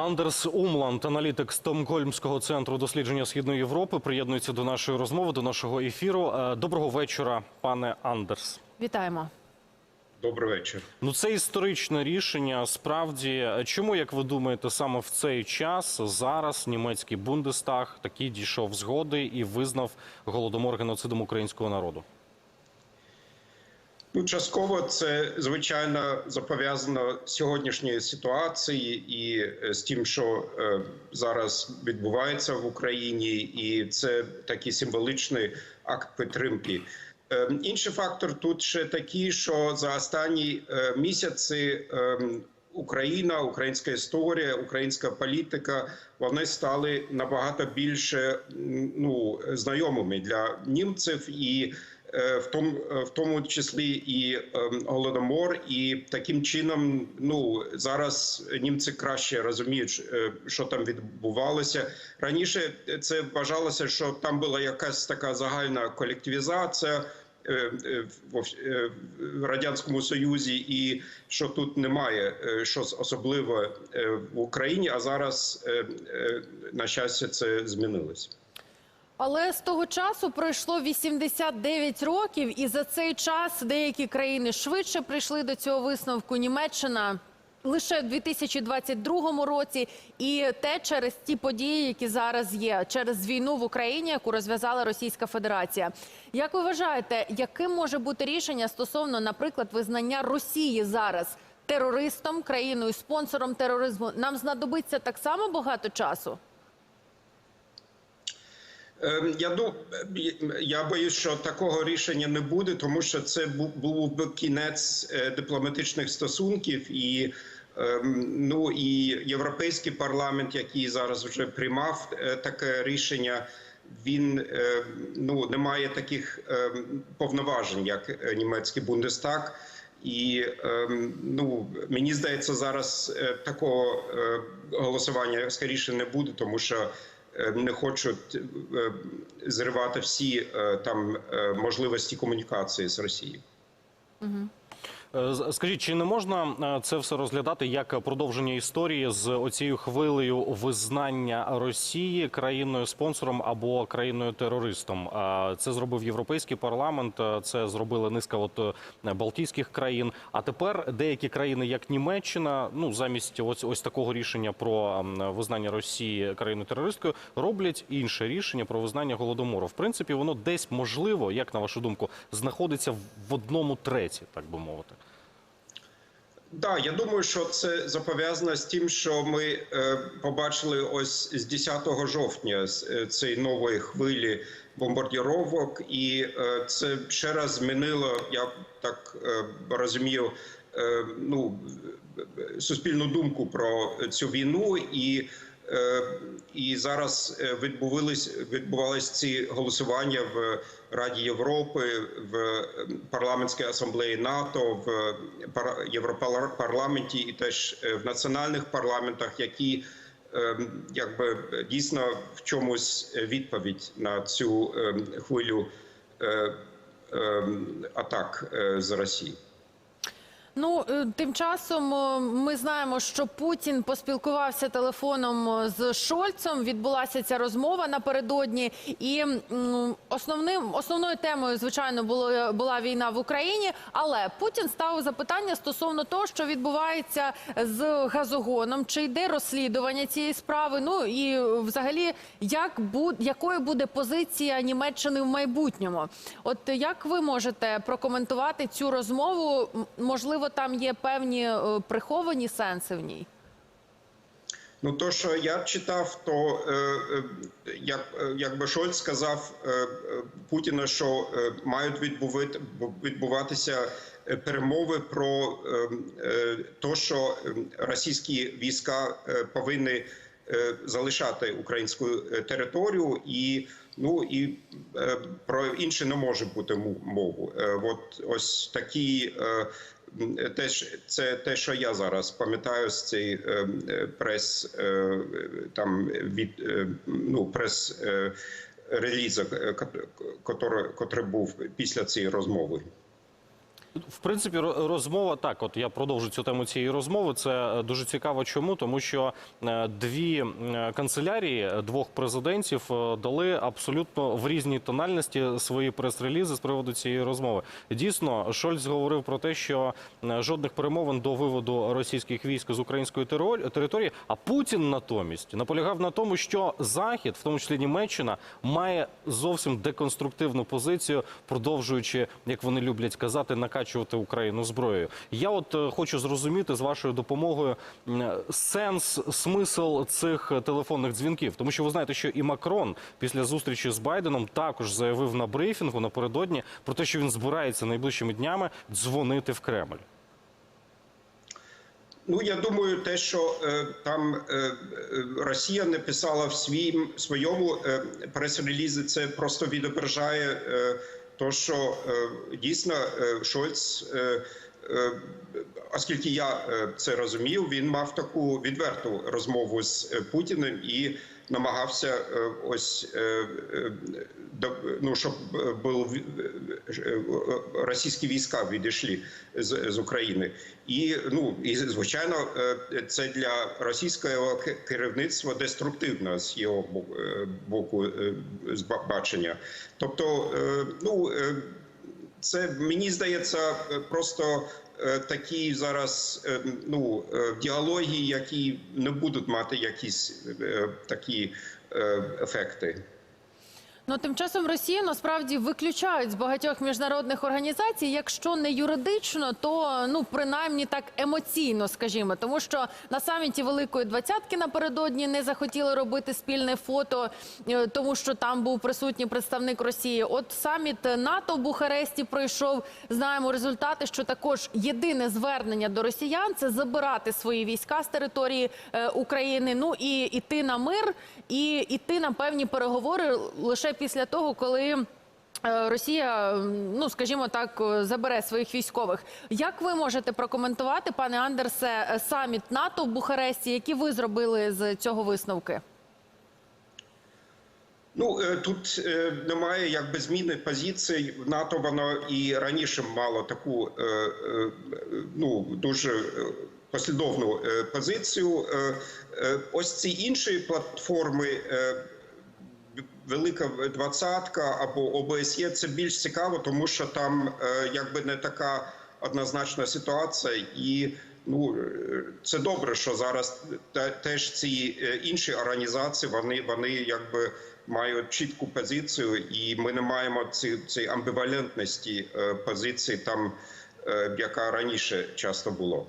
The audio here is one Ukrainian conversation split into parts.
Андерс Умланд, аналітик Стокгольмського центру дослідження східної Європи, приєднується до нашої розмови, до нашого ефіру. Е, Доброго вечора, пане Андерс. Вітаємо. Добрий вечір. Ну, це історичне рішення. Справді, чому, як ви думаєте, саме в цей час зараз німецький Бундестаг таки дійшов згоди і визнав голодомор геноцидом українського народу? Ну, частково це звичайно зобов'язано сьогоднішньої ситуації і е, з тим, що е, зараз відбувається в Україні, і це такий символичний акт підтримки. Е, інший фактор тут ще такий, що за останні е, місяці е, Україна, українська історія, українська політика вони стали набагато більше ну знайомими для німців і. Е, В тому, в тому числі і ем, голодомор, і таким чином, ну зараз німці краще розуміють, е, що там відбувалося раніше. Це вважалося, що там була якась така загальна колективізація е, е, в е, радянському союзі, і що тут немає е, щось особливе е, в Україні. А зараз, е, е, на щастя, це змінилося. Але з того часу пройшло 89 років, і за цей час деякі країни швидше прийшли до цього висновку. Німеччина лише в 2022 році, і те через ті події, які зараз є, через війну в Україні, яку розв'язала Російська Федерація. Як ви вважаєте, яким може бути рішення стосовно, наприклад, визнання Росії зараз терористом, країною спонсором тероризму? Нам знадобиться так само багато часу? Ем, Я ду- я боюсь, що такого рішення не буде, тому що це був би кінець е, дипломатичних стосунків, і ем, ну і європейський парламент, який зараз вже приймав е, таке рішення. Він е, ну не має таких ем, повноважень, як німецький Бундестаг. І ну мені здається, зараз такого голосування скоріше не буде, тому що не хочуть е, зривати всі е, там е, можливості комунікації з Росією. Е, з- Скажіть, чи не можна е, це все розглядати як продовження історії з оцією хвилею визнання Росії країною спонсором або країною терористом? Е, Це зробив європейський парламент, е, це зробили низка от е, балтійських країн. А тепер деякі країни, як Німеччина, ну замість ось ось такого рішення про визнання Росії країною терористкою, роблять інше рішення про визнання голодомору. В принципі, воно десь можливо, як на вашу думку, знаходиться в одному треті, так би мовити. Да, я думаю, що це зобов'язано з тим, що ми е, побачили ось з 10 жовтня е, цієї нової хвилі бомбардіровок, і е, це ще раз змінило, я так е, розумію, е, ну суспільну думку про цю війну і. Е, І зараз е, відбувались ці голосування в Раді Європи, в е, парламентській асамблеї НАТО, в пар- Європарламенті і теж в національних парламентах, які якби дійсно в чомусь відповідь на цю хвилю атак з Росії. Ну е, тим часом е, ми знаємо, що Путін поспілкувався телефоном е, з Шольцем. Відбулася ця розмова напередодні, і основним основною темою, звичайно, було була війна в Україні. Але Путін ставив запитання стосовно того, що відбувається з газогоном, чи йде розслідування цієї справи. Ну і взагалі, як бу- якою буде позиція Німеччини в майбутньому? От як ви можете прокоментувати цю розмову? М, Можливо, там є певні е, приховані сенси в ній. Ну, то, що я читав, то е, е, як, е, якби Шольц сказав е, Путіна, що е, мають відбувати, відбуватися перемови про е, те, що російські війська повинні е, залишати українську територію, і ну і е, про інше не може бути мову. Е, От ось такі. е, Теж це те, що я зараз пам'ятаю з цей е, е, прес е, там від ну прес котре- котрий був після цієї розмови. В принципі, ро- розмова так. От я продовжу цю тему цієї розмови. Це е, дуже цікаво. Чому тому, що е, дві е, канцелярії двох президентів дали абсолютно в різній тональності свої прес-релізи з приводу цієї розмови. Дійсно, Шольц говорив про те, що жодних перемовин до виводу російських військ з української території. А Путін натомість наполягав на тому, що Захід, в тому числі Німеччина, має зовсім деконструктивну позицію, продовжуючи, як вони люблять казати, накачувати Україну зброєю. Я от е, хочу зрозуміти з вашою допомогою сенс, смисл цих е, телефонних дзвінків, тому що ви знаєте, що і Макрон після зустрічі з Байденом також заявив на брифінгу напередодні про те, що він збирається найближчими днями дзвонити в Кремль. Ну я думаю, те, що е, там е, е, Росія не писала в своїм своєму е, прес-релізі, це просто відображає е, то, що е, дійсно е, Шольц. Е, Оскільки я це розумів, він мав таку відверту розмову з Путіним і намагався е, ось е, е, ну, щоб е, російські війська відійшли з, з України. І ну і звичайно, це для російського керівництва деструктивно з його боку бачення. Тобто, ну це мені здається просто такі зараз е, ну е, діалоги, які не будуть мати якісь е, такі е, ефекти. Ну тим часом Росію насправді виключають з багатьох міжнародних організацій, якщо не юридично, то ну принаймні так емоційно, скажімо, тому що на саміті Великої двадцятки напередодні не захотіли робити спільне фото, е, тому що там був присутній представник Росії. От саміт НАТО в Бухаресті пройшов. Знаємо результати, що також єдине звернення до росіян це забирати свої війська з території е, України. Ну і іти на мир, і іти на певні переговори лише після того, коли. е, Росія, ну скажімо так, е, забере своїх військових. Як ви можете прокоментувати, пане Андерсе, е, саміт НАТО в Бухаресті? Які ви зробили з цього висновки? Ну тут немає якби зміни позицій. НАТО воно і раніше мало таку ну дуже послідовну позицію. Ось ці інші платформи. Велика двадцятка або ОБСЄ це більш цікаво, тому що там е, якби не така однозначна ситуація, і ну е, це добре, що зараз те- теж ці е, інші організації вони, вони якби мають чітку позицію, і ми не маємо ці, цієї амбівалентності позиції, там яка раніше часто було.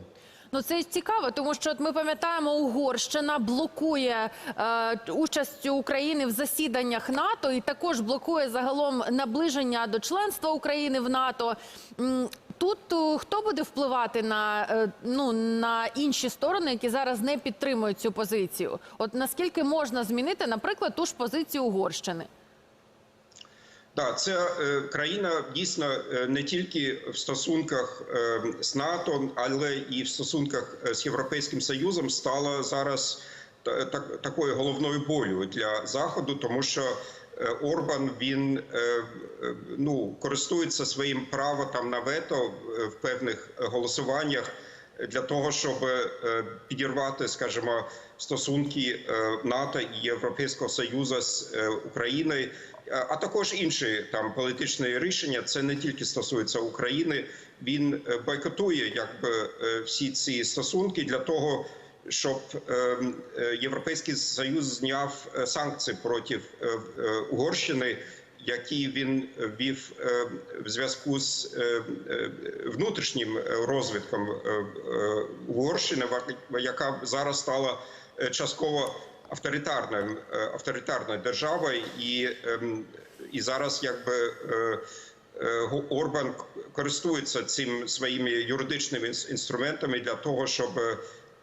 Ну це цікаво, тому що от ми пам'ятаємо, Угорщина блокує е, участь України в засіданнях НАТО і також блокує загалом наближення до членства України в НАТО. Тут е, хто буде впливати на, е, ну, на інші сторони, які зараз не підтримують цю позицію? От наскільки можна змінити, наприклад, ту ж позицію Угорщини? Так, це е, країна дійсно е, не тільки в стосунках е, з НАТО, але і в стосунках з Європейським Союзом стала зараз та- так, такою головною болю для заходу, тому що Орбан він ну користується своїм правом там на вето в певних голосуваннях для того, щоб е, підірвати, скажімо, стосунки е, НАТО і Європейського Союзу з е, Україною, а також інші там політичні рішення. Це не тільки стосується України. Він бойкотує якби всі ці стосунки для того. Щоб е, е, Європейський Союз зняв санкції проти Угорщини, які він ввів е, в зв'язку з е, е, внутрішнім розвитком Угорщини, яка зараз стала частково авторитарним е, авторитарною державою, і, ем, і зараз якби. Орбан користується цим своїми юридичними інструментами для того, щоб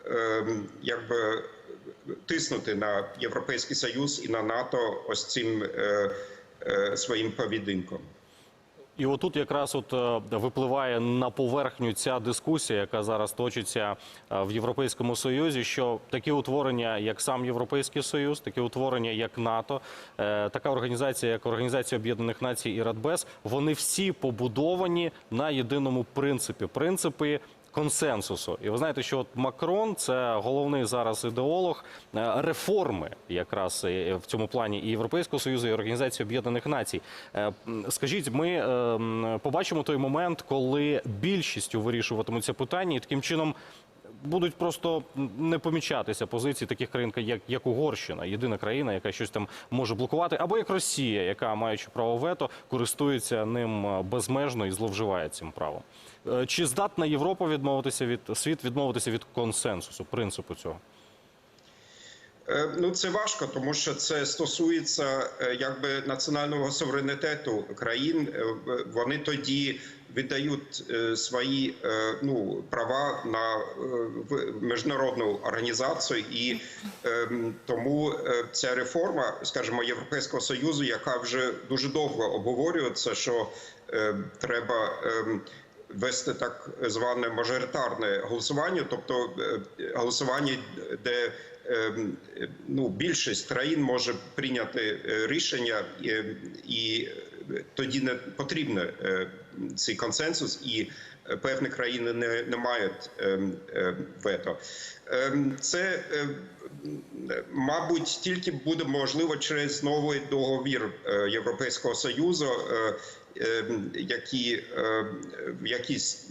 ем, якби тиснути на Європейський Союз і на НАТО ось цим своїм поведінком. І отут якраз от е, випливає на поверхню ця дискусія, яка зараз точиться е, в Європейському Союзі. Що такі утворення, як сам Європейський Союз, такі утворення, як НАТО, е, така організація, як Організація Об'єднаних Націй і Радбез, вони всі побудовані на єдиному принципі принципи консенсусу. І ви знаєте, що от Макрон це головний зараз ідеолог е, реформи, якраз в цьому плані і Європейського союзу, і Організації Об'єднаних Націй. Е, Скажіть, ми е, побачимо той момент, коли більшістю вирішуватимуться питання, і таким чином. Будуть просто не помічатися позиції таких країн, як, як Угорщина, єдина країна, яка щось там може блокувати, або як Росія, яка, маючи право вето, користується ним е, безмежно і зловживає цим правом. Е, Чи здатна Європа відмовитися від світ відмовитися від консенсусу, принципу цього? Е, Ну це важко, тому що це стосується е, якби національного суверенітету країн. Е, Вони тоді віддають свої ну права на міжнародну організацію, і е, тому ця реформа, скажімо, Європейського союзу, яка вже дуже довго обговорюється, що треба. е, Вести так зване мажоритарне голосування, тобто голосування, де ем, ну, більшість країн може прийняти е, рішення, е, і тоді не потрібен е, цей консенсус, і е, певні країни не, не мають ем, е, вето. Ем, Це, е, мабуть, тільки буде можливо через новий договір е, Європейського Союзу, е, е, який е, в якийсь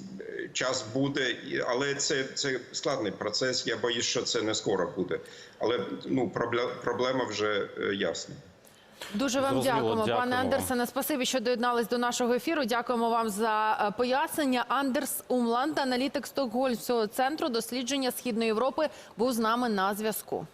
час буде, але це, це складний процес. Я боюсь, що це не скоро буде. Але ну проблема, проблема вже е, ясна. Дуже вам Зрозуміло, дякуємо, дякуємо пане. Андерсене. Спасибі, що доєднались до нашого ефіру. Дякуємо вам за е, пояснення. Андерс Умланд, аналітик Стокгольмського центру дослідження Східної Європи, був з нами на зв'язку.